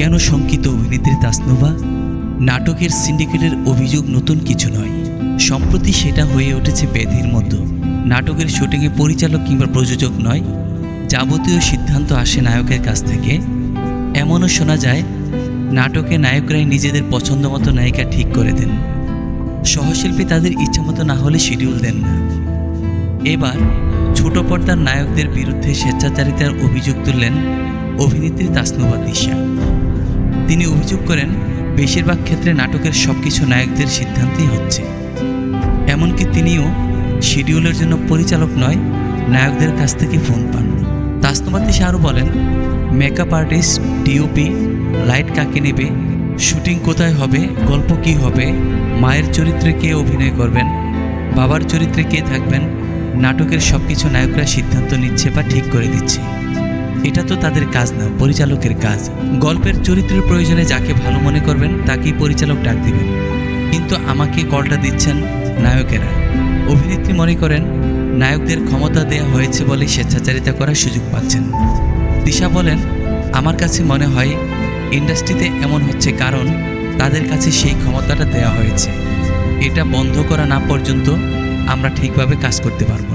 কেন শঙ্কিত অভিনেত্রী তাসনুভা? নাটকের সিন্ডিকেটের অভিযোগ নতুন কিছু নয়। সম্প্রতি সেটা হয়ে উঠেছে ব্যাধির মতো। নাটকের শুটিংয়ে পরিচালক কিংবা প্রযোজক নয়, যাবতীয় সিদ্ধান্ত আসে নায়কের কাছ থেকে। এমনও শোনা যায়, নাটকে নায়করাই নিজেদের পছন্দ মতো নায়িকা ঠিক করে দেন। সহশিল্পী তাদের ইচ্ছামতো না হলে শিডিউল দেন না। এবার, ছোট পর্দার নায়কদের বিরুদ্ধে স্বেচ্ছাচারিতার অভিযোগ তুললেন অভিনেত্রী তাসনুভা দিশা। তিনি অভিযোগ করেন, বেশিরভাগ ক্ষেত্রে নাটকের সবকিছু নায়কদের সিদ্ধান্তেই হচ্ছে। এমনকি তিনিও শিডিউলের জন্য পরিচালক নয়, নায়কদের কাছ থেকে ফোন পান। দিশা আরও বলেন মেকআপ আর্টিস্ট ডিওপি লাইট কাকে নেবে, শুটিং কোথায় হবে, গল্প কি হবে, মায়ের চরিত্রে কে অভিনয় করবেন, বাবার চরিত্রে কে থাকবেন, নাটকের সব কিছু নায়করা সিদ্ধান্ত নিচ্ছে বা ঠিক করে দিচ্ছে। এটা তো তাদের কাজ না, পরিচালকের কাজ। গল্পের চরিত্রের প্রয়োজনে যাকে ভালো মনে করবেন, তাকেই পরিচালক ডাক দিবেন। কিন্তু আমাকে কলটা দিচ্ছেন নায়কেরা। অভিনেত্রী মনে করেন, নায়কদের ক্ষমতা দেয়া হয়েছে বলে স্বেচ্ছাচারিতা করার সুযোগ পাচ্ছেন। দিশা বলেন, আমার কাছে মনে হয়, ইন্ডাস্ট্রিতে এমন হচ্ছে কারণ, তাদের কাছে সেই ক্ষমতাটা দেওয়া হয়েছে। এটা বন্ধ করা না পর্যন্ত আমরা ঠিকভাবে কাজ করতে পারব।